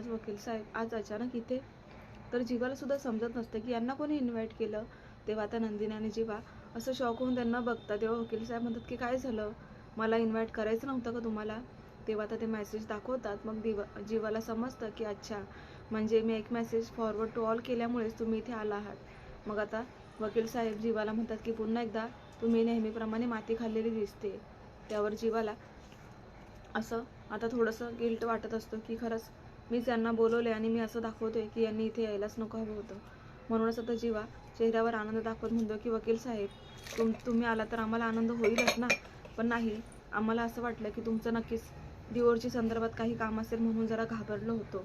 आज वकील साहेब आज अचानक इथे? तर जीवाला सुद्धा समजत नसतं की यांना कोणी इन्व्हाइट केलं? तेव्हा आता नंदिनी आणि जीवा असं शॉक होऊन त्यांना बघतात. तेव्हा वकील साहेब म्हणतात की काय झालं? मला इन्व्हाइट करायचं नव्हतं का तुम्हाला? तेव्हा आता ते मेसेज दाखवतात. मग दिवा जीवाला समजतं की अच्छा म्हणजे मी एक मेसेज फॉरवर्ड टू ऑल केल्यामुळेच तुम्ही इथे आला आहात. मग आता वकील साहेब जीवाला म्हणतात की पुन्हा एकदा तुम्ही नेहमीप्रमाणे माती खाल्लेली दिसते. त्यावर जीवाला असं आता थोडंसं गिल्ट वाटत असतं की खरंच मीच यांना बोलवले आणि मी असं दाखवतोय की यांनी इथे यायलाच नको हवं होतं. म्हणूनच आता जीवा चेहऱ्यावर आनंद दाखवत म्हणतो की वकील साहेब तुम तुम्ही आला तर आम्हाला आनंद होईलच ना? पण नाही आम्हाला असं वाटलं की तुमचं नक्कीच डिवोर्सची संदर्भात काही काम असेल म्हणून जरा घाबरलो होतो.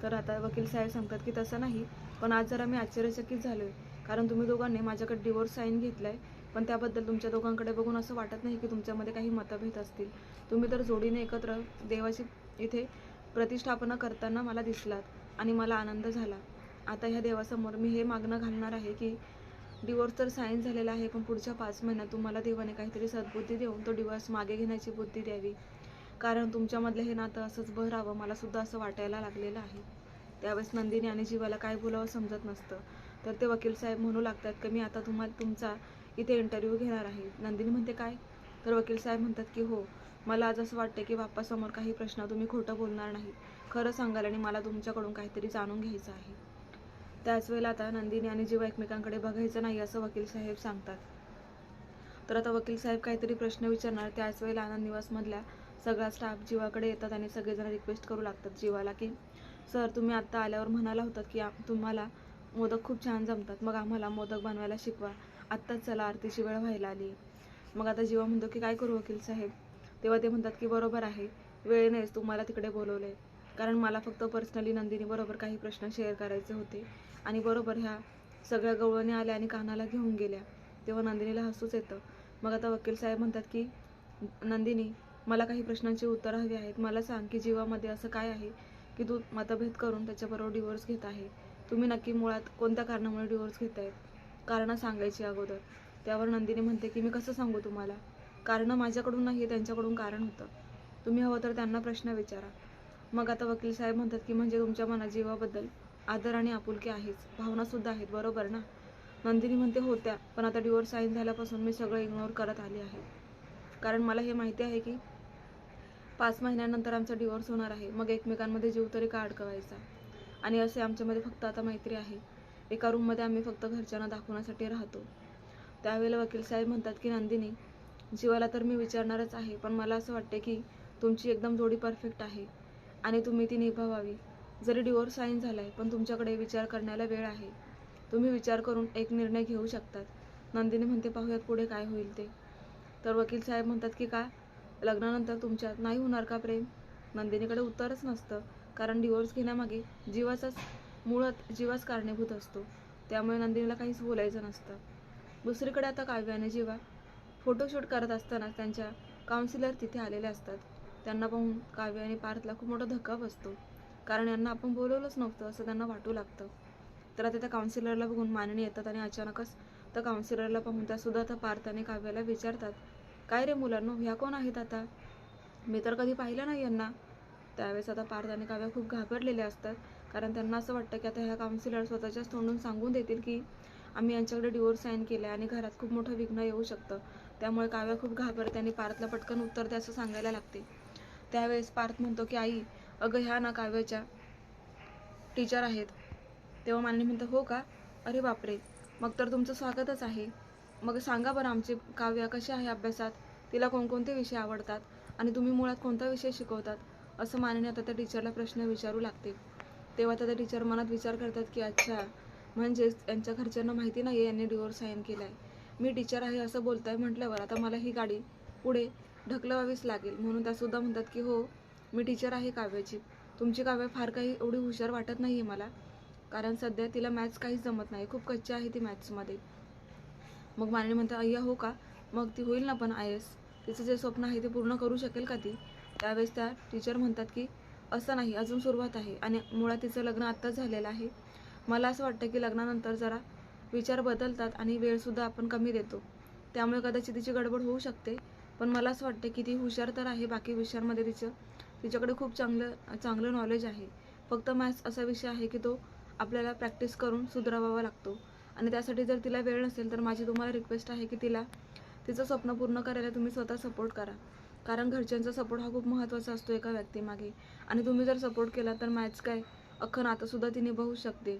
तर आता वकील साहेब सांगतात की तसं नाही पण आज जरा मी आश्चर्यचकित झालो आहे कारण तुम्ही दोघांनी माझ्याकडे डिवोर्स साईन घेतलाय पण त्याबद्दल तुमच्या दोघांकडे बघून असं वाटत नाही की तुमच्यामध्ये काही मतभेद असतील. तुम्ही तर जोडीने एकत्र देवाची इथे प्रतिष्ठापना करताना मला दिसलात आणि मला आनंद झाला. आता ह्या देवासमोर मी हे मागणं घालणार आहे की डिवोर्स तर साईन झालेला आहे पण पुढच्या पाच महिन्यात तुम्हाला देवाने काहीतरी सद्बुद्धी देऊन तो डिवोर्स मागे घेण्याची बुद्धी द्यावी. कारण तुमच्यामधलं हे नातं असंच बहरावं मला सुद्धा असं वाटायला लागलेलं आहे. त्यावेळेस नंदिनी आणि जीवाला काय बोलावं समजत नसतं. तर ते वकील साहेब म्हणू लागतात की मी आता तुम्हाला तुमचा इथे इंटरव्ह्यू घेणार आहे. नंदिनी म्हणते काय? तर वकील साहेब म्हणतात की हो. मला आज असं वाटतं की बाप्पासमोर काही प्रश्न तुम्ही खोटं बोलणार नाही. खरं सांगाल आणि मला तुमच्याकडून काहीतरी जाणून घ्यायचं आहे. त्याच वेळेला आता नंदिनी आणि जीवा एकमेकांकडे बघायचं नाही असं वकील साहेब सांगतात. तर आता वकील साहेब काहीतरी प्रश्न विचारणार त्याच वेळेला आनंद निवासमधल्या सगळा स्टाफ जीवाकडे येतात आणि सगळेजण रिक्वेस्ट करू लागतात जीवाला की सर तुम्ही आत्ता आल्यावर म्हणाला होतात की तुम्हाला मोदक खूप छान जमतात. मग आम्हाला मोदक बनवायला शिकवा. आत्ताच चला आरतीची वेळ व्हायला आली. मग आता जीवा म्हणतो की काय करू वकील साहेब? तेव्हा ते म्हणतात की बरोबर आहे वेळेनेच तुम्हाला तिकडे बोलवलंय. कारण मला फक्त पर्सनली नंदिनी बरोबर काही प्रश्न शेअर करायचे होते. आणि बरोबर ह्या सगळ्या गवळणी आल्या आणि कानाला घेऊन गेल्या. तेव्हा नंदिनीला हसूच येतं. मग आता वकील साहेब म्हणतात की नंदिनी मला काही प्रश्नांची उत्तरं हवी आहेत. मला सांग की जीवामध्ये असं काय आहे की तू मतभेद करून त्याच्याबरोबर डिवोर्स घेत आहे? तुम्ही नक्की मुळात कोणत्या कारणामुळे डिवोर्स घेत आहेत कारणं सांगायची अगोदर. त्यावर नंदिनी म्हणते की मी कसं सांगू तुम्हाला? कारणं माझ्याकडून नाही त्यांच्याकडून कारण होतं. तुम्ही हवं तर त्यांना प्रश्न विचारा. मग आता वकील साहेब म्हणतात की म्हणजे तुमच्या मनात जीवाबद्दल आदर आणि आपुलकी आहेच. भावनासुद्धा आहेत बरोबर ना? नंदिनी म्हणते होत्या. पण आता डिवोर्स साईन झाल्यापासून मी सगळं इग्नोर करत आली आहे. कारण मला हे माहिती आहे की पाच महिन्यानंतर आमचा डिवोर्स होणार आहे. मग एकमेकांमध्ये जीव तरी का अडकवायचा? आणि असे आमच्यामध्ये फक्त आता मैत्री आहे. एका रूममध्ये आम्ही फक्त घरच्यांना दाखवण्यासाठी राहतो. त्यावेळेला वकील साहेब म्हणतात की नंदिनी जीवाला तर मी विचारणारच आहे पण मला असं वाटते की तुमची एकदम जोडी परफेक्ट आहे आणि तुम्ही ती निभावावी. जरी डिवोर्स साईन झाला आहे पण तुमच्याकडे विचार करण्याला वेळ आहे. तुम्ही विचार करून एक निर्णय घेऊ शकतात. नंदिनी म्हणते पाहूयात पुढे काय होईल ते. तर वकील साहेब म्हणतात की का? लग्नानंतर तुमच्यात नाही होणार का प्रेम? नंदिनीकडे उत्तरच नसतं कारण डिवोर्स घेण्यामागे जीवाचाच मुळात जीवाच कारणीभूत असतो. त्यामुळे नंदिनीला काहीच बोलायचं नसतं. दुसरीकडे आता काव्य जीवा फोटोशूट करत असताना त्यांच्या काउन्सिलर तिथे आलेले असतात. त्यांना पाहून काव्य आणि पार्थला खूप मोठा धक्का बसतो. कारण यांना आपण बोलवलंच नव्हतं असं त्यांना वाटू लागतं. तर आता त्या काउन्सिलरला बघून मानणी येतात आणि अचानकच त्या काउन्सिलरला पाहून त्या सुद्धा आता पार्थ आणि काव्याला विचारतात काय रे मुलांनो ह्या कोण आहेत आता? मी तर कधी पाहिलं नाही यांना. त्यावेळेस आता पार्थ आणि काव्या खूप घाबरलेले असतात. कारण त्यांना असं वाटतं की आता ह्या काउन्सिलर स्वतःच्याच तोंडून सांगून देतील की आम्ही यांच्याकडे डिवोर्स साईन केला आहे आणि घरात खूप मोठं विघ्न येऊ शकतं. त्यामुळे काव्या खूप घाबरते आणि पार्थला पटकन उत्तर द्या असं सांगायला लागते. त्यावेळेस पार्थ म्हणतो की आई अगं ह्या ना काव्याच्या टीचर आहेत. तेव्हा माननी म्हणतं हो का? अरे बापरे! मग तर तुमचं स्वागतच आहे. मग सांगा बरं आमची काव्या कशी आहे अभ्यासात? तिला कोणकोणते विषय आवडतात? आणि तुम्ही मुळात कोणता विषय शिकवतात? असं माननी आता त्या टीचरला प्रश्न विचारू लागते. तेव्हा त्या टीचर मनात विचार करतात की अच्छा म्हणजेच यांच्या घरच्यांना माहिती नाही आहे यांनी डिवोर्स साईन केला आहे मी टीचर आहे असं बोलताय म्हटल्यावर आता मला ही गाडी पुढे ढकलवावीच लागेल. म्हणून त्यासुद्धा म्हणतात की हो मी टीचर आहे काव्याची. तुमची काव्य फार काही एवढी हुशार वाटत नाही आहे मला. कारण सध्या तिला मॅथ्स काहीच जमत नाही. खूप कच्ची आहे ती मॅथ्समध्ये मग माननी म्हणतात अय्या हो का? मग ती होईल ना पण आय एस तिचं जे स्वप्न आहे ते पूर्ण करू शकेल का ती? त्यावेळेस त्या टीचर म्हणतात की असं नाही. अजून सुरुवात आहे. आणि मुळात तिचं लग्न आत्ताच झालेलं आहे. मला असं वाटतं की लग्नानंतर जरा विचार बदलतात आणि वेळसुद्धा आपण कमी देतो. त्यामुळे कदाचित तिची गडबड होऊ शकते. पण मला असं वाटतं की ती हुशार तर आहे बाकी विषयांमध्ये तिचं. तिच्याकडे खूप चांगलं चांगलं नॉलेज आहे. फक्त मॅथ्स असा विषय आहे की तो आपल्याला प्रॅक्टिस करून सुधारावा लागतो. आणि त्यासाठी जर तिला वेळ नसेल तर माझी तुम्हाला रिक्वेस्ट आहे की तिला तिचं स्वप्न पूर्ण करायला तुम्ही स्वतः सपोर्ट करा. कारण घरच्यांचा सपोर्ट हा खूप महत्त्वाचा असतो एका व्यक्तीमागे. आणि तुम्ही जर सपोर्ट केला तर मॅथ्स काय अख्खं नातंसुद्धा ती निभावू शकते.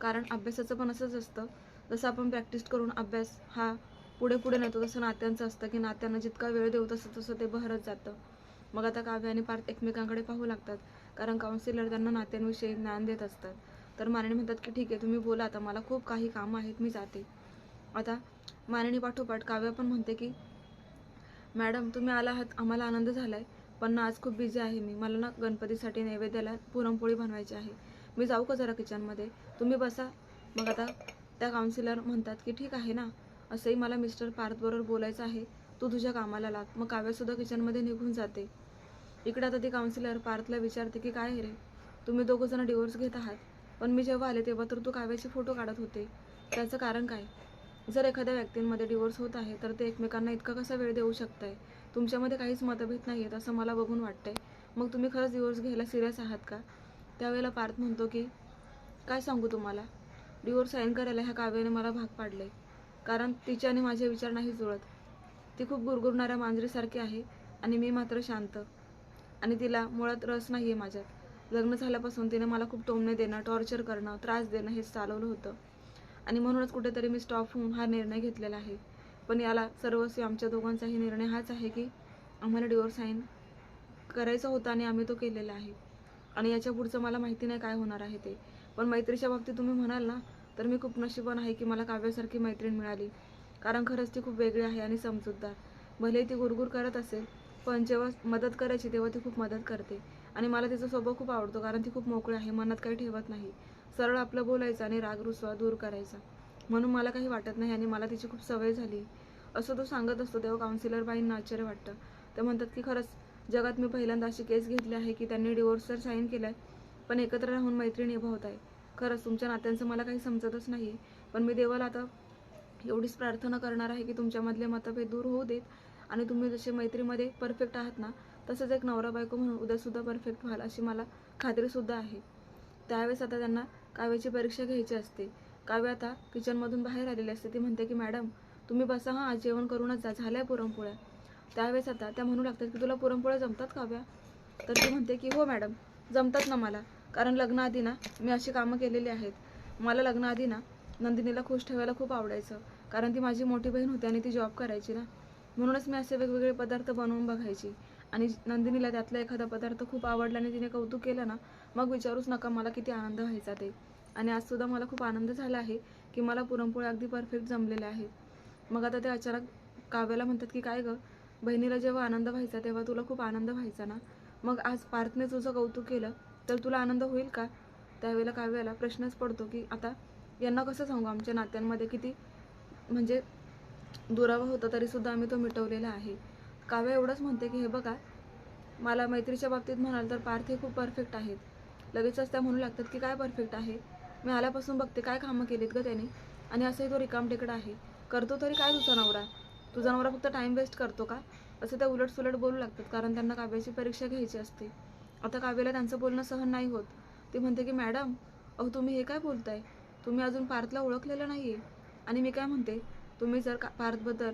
कारण अभ्यासाचं पण असंच असतं. जसं आपण प्रॅक्टिस करून अभ्यास हा पुढे पुढे नेतो तसं नात्यांचं असतं की नात्यांना जितका वेळ देऊ तसं तसं ते बहरत जातं. मग आता काव्य आणि पार्थ एकमेकांकडे पाहू लागतात. कारण काउन्सिलर त्यांना नात्यांविषयी ज्ञान देत असतात. तर मानणी म्हणतात की ठीक आहे तुम्ही बोला आता मला खूप काही कामं आहेत मी जाते. आता मानणी पाठोपाठ काव्य पण म्हणते की मॅडम तुम्ही आला आहात आम्हाला आनंद झाला आहे पण ना आज खूप बिझी आहे मी. मला ना गणपतीसाठी नैवेद्याला पुरणपोळी बनवायची आहे. मी जाऊ का जरा किचनमध्ये तुम्ही बसा. मग आता त्या काउन्सिलर म्हणतात की ठीक आहे ना. असंही मला मिस्टर पार्थबरोबर बोलायचं आहे. तू तुझ्या कामाला लाग. मग काव्यसुद्धा किचनमध्ये निघून जाते. इकडे आता ती काउन्सिलर पार्थला विचारते की काय रे? तुम्ही दोघंजणं डिवोर्स घेत आहात. पण मी जेव्हा आले तेव्हा तर तू काव्याचे फोटो काढत होते. त्याचं कारण काय? जर एखाद्या व्यक्तींमध्ये डिवोर्स होत आहे तर ते एकमेकांना इतका कसा वेळ देऊ शकताय? तुमच्यामध्ये काहीच मतभेद नाही आहेत असं मला बघून वाटतंय. मग तुम्ही खरंच डिवोर्स घ्यायला सिरियस आहात का? त्यावेळेला पार्थ म्हणतो की काय सांगू तुम्हाला? डिवोर्स साईन करायला ह्या काव्याने मला भाग पाडले कारण तिचे आणि माझे विचार नाही जुळत. ती खूप गुरगुरणाऱ्या मांजरीसारखी आहे आणि मी मात्र शांत. आणि तिला मुळात रस नाही आहे माझ्यात. लग्न झाल्यापासून तिने मला खूप टोमणे देणं टॉर्चर करणं त्रास देणं हेच चालवलं होतं. आणि म्हणूनच कुठेतरी मी स्टॉप होऊन हा निर्णय घेतलेला आहे. पण याला सर्वस्वी आमच्या दोघांचाही निर्णय हाच आहे की आम्हाला डिवोर्स साईन करायचा होता आणि आम्ही तो केलेला आहे. आणि याच्या पुढचं मला माहिती नाही काय होणार आहे ते. पण मैत्रीच्या बाबतीत तुम्ही म्हणाल ना तर मी खूप नशिबान आहे की मला काव्यासारखी मैत्रीण मिळाली. कारण खरंच ती खूप वेगळी आहे आणि समजूतदार. भले ती गुरगुर करत असेल पण जेव्हा मदत करायची तेव्हा ती खूप मदत करते. आणि मला तिचा स्वभाव खूप आवडतो कारण ती खूप मोकळी आहे मनात काही ठेवत नाही. सरळ आपलं बोलायचं आणि राग रुसवा दूर करायचा. म्हणून मला काही वाटत नाही आणि मला तिची खूप सवय झाली. असं तो सांगत असतो तेव्हा काउन्सिलर बाईंना आश्चर्य वाटतं. ते म्हणतात की खरंच जगात मी पहिल्यांदा अशी केस घेतली आहे की त्यांनी डिवोर्सर साईन केलं आहे पण एकत्र राहून मैत्री निभावत आहे. खरंच तुमच्या नात्यांचं मला काही समजतच नाही पण मी देवाला आता एवढीच प्रार्थना करणार आहे की तुमच्यामधले मतभेद दूर होऊ देत. आणि तुम्ही जसे मैत्रीमध्ये परफेक्ट आहात ना तसंच एक नवरा बायको म्हणून उद्यासुद्धा परफेक्ट व्हाल अशी मला खात्रीसुद्धा आहे. त्यावेळेस आता त्यांना काव्याची परीक्षा घ्यायची असते. काव्य आता किचनमधून बाहेर आलेली असते. ती म्हणते की मॅडम तुम्ही बसा हां आज जेवण करूनच जा. झाल्या पुरणपोळ्या. त्यावेळेस आता त्या म्हणू लागतात की तुला पुरणपोळ्या जमतात काव्या? तर ती म्हणते की हो मॅडम जमतात ना मला. कारण लग्नाआधी ना मी अशी कामं केलेली आहेत. मला लग्नाआधी ना नंदिनीला खुश ठेवायला खूप आवडायचं. कारण ती माझी मोठी बहीण होती आणि ती जॉब करायची ना. म्हणूनच मी असे वेगवेगळे पदार्थ बनवून बघायची. आणि नंदिनीला त्यातला एखादा पदार्थ खूप आवडला आणि तिने कौतुक केलं ना मग विचारूच नका मला किती आनंद व्हायचा ते. आणि आजसुद्धा मला खूप आनंद झाला आहे की मला पुरणपोळी अगदी परफेक्ट जमलेले आहेत मग आता ते अचानक काव्याला म्हणतात की काय गं? बहिणीला जेव्हा आनंद व्हायचा तेव्हा तुला खूप आनंद व्हायचा ना? मग आज पार्थने तुझं कौतुक केलं तर तुला आनंद होईल का? त्यावेळेला काव्याला प्रश्नच पडतो की आता यांना कसं सांगू? आमच्या नात्यांमध्ये किती म्हणजे दुरावा होता तरीसुद्धा आम्ही तो मिटवलेला आहे. काव्य एवढंच म्हणते की हे बघा मला मैत्रीच्या बाबतीत म्हणाल तर पार्थ हे खूप परफेक्ट आहेत. लगेचच त्या म्हणू लागतात की काय परफेक्ट आहे? मी आल्यापासून बघते काय कामं केलीत ग त्याने? आणि असंही तो रिकामटेकडा आहे. करतो तरी काय तुझा नवरा? तुझा नवरा फक्त टाईम वेस्ट करतो का? असं त्या उलट सुलट बोलू लागतात कारण त्यांना काव्याची परीक्षा घ्यायची असते. आता काव्याला त्यांचं बोलणं सहन नाही होत. ते म्हणते की मॅडम अहो तुम्ही हे काय बोलताय? तुम्ही अजून पार्थला ओळखलेलं नाही आहे आणि मी काय म्हणते तुम्ही जर का पार्थबद्दल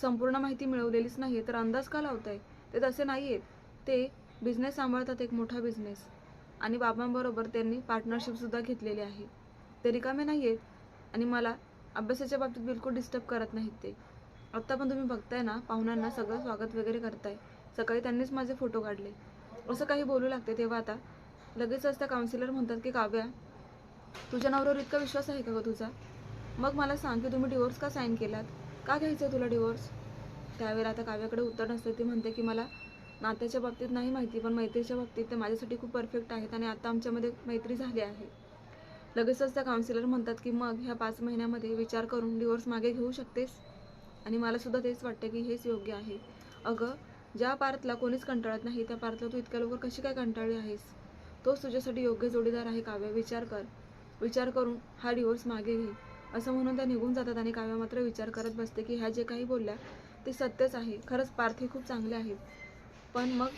संपूर्ण माहिती मिळवलेलीच नाही तर अंदाज का लावताय? ते तसे नाही आहेत ते बिझनेस सांभाळतात एक मोठा बिझनेस आणि बाबांबरोबर त्यांनी पार्टनरशिपसुद्धा घेतलेली आहे. ते रिकामे नाही आहेत आणि मला अभ्यासाच्या बाबतीत बिलकुल डिस्टर्ब करत नाहीत ते. आत्ता पण तुम्ही बघताय ना पाहुण्यांना सगळं स्वागत वगैरे करताय. सकाळी त्यांनीच माझे फोटो काढले. असं काही बोलू लागते तेव्हा आता. लगेचच त्या काउन्सिलर म्हणतात की काव्या तुझ्या नवऱ्यावर इतका विश्वास आहे का गं तुझा? मग मला सांग की तुम्ही डिवोर्स का साईन केलात? का घ्यायचं तुला डिवोर्स त्यावेळेला आता काव्याकडे उत्तर नसते. ती म्हणते की मला नात्याच्या बाबतीत नाही माहिती पण मैत्रीच्या बाबतीत ते माझ्यासाठी खूप परफेक्ट आहेत आणि आता आमच्यामध्ये मैत्री झाली आहे. लगेचच त्या काउन्सिलर म्हणतात की मग ह्या पाच महिन्यामध्ये विचार करून डिवोर्स मागे घेऊ शकतेस? आणि मला सुद्धा तेच वाटतं की हेच योग्य आहे. अगं ज्या पार्थला कोणीच कंटाळत नाही त्या पार्थला तू इतक्या लवकर कशी काय कंटाळली आहेस? तोच तुझ्यासाठी योग्य जोडीदार आहे काव्य विचार कर. विचार करून हा डिवोर्स मागे घे. असं म्हणून त्या निघून जातात आणि काव्या मात्र विचार करत बसते की ह्या जे काही बोलल्या ते सत्यच आहे. खरंच पार्थ हे खूप चांगले आहेत. पण मग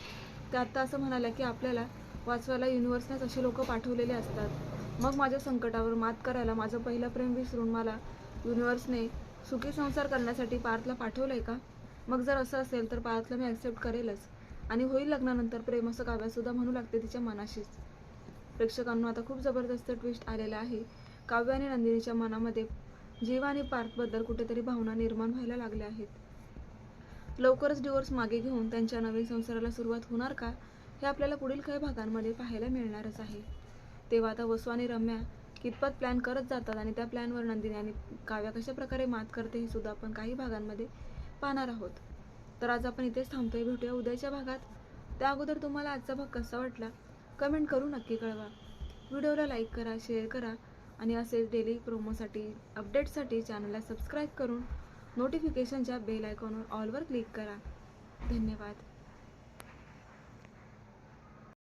त्या आत्ता असं म्हणाल्या की आपल्याला वाचवायला युनिव्हर्सनेच असे लोक पाठवलेले असतात. मग माझ्या संकटावर मात करायला माझं पहिलं प्रेम विसरून मला युनिव्हर्सने सुखी संसार करण्यासाठी पार्थला पाठवलं आहे का? मग जर असं असेल तर बाळातलं मी ॲक्सेप्ट करेलच. आणि होईल लग्नानंतर प्रेम असं काव्यासुद्धा म्हणू लागते तिच्या मनाशीच. प्रेक्षकांना आता खूप जबरदस्त ट्विस्ट आलेला आहे. काव्य आणि नंदिनीच्या मनामध्ये जीव आणि पार्थबद्दल कुठेतरी भावना निर्माण व्हायला लागल्या आहेत. लवकरच डिवोर्स मागे घेऊन त्यांच्या नवीन संसाराला सुरुवात होणार का हे आपल्याला पुढील काही भागांमध्ये पाहायला मिळणारच आहे. तेव्हा आता वसू आणि रम्या कितपत प्लॅन करत जातात आणि त्या प्लॅनवर नंदिनी आणि काव्या कशा प्रकारे मात करते हे सुद्धा आपण काही भागांमध्ये पाहणार आहोत. तर आज आपण इथेच थांबतोय. भेटूया उद्याच्या भागात. त्या अगोदर तुम्हाला आजचा भाग कसा वाटला कमेंट करू नक्की कळवा. व्हिडिओला लाईक करा शेअर करा आणि असेच डेली प्रोमोसाठी अपडेटसाठी चॅनलला सबस्क्राईब करून नोटिफिकेशनच्या बेल आयकॉनवर ऑलवर क्लिक करा. धन्यवाद.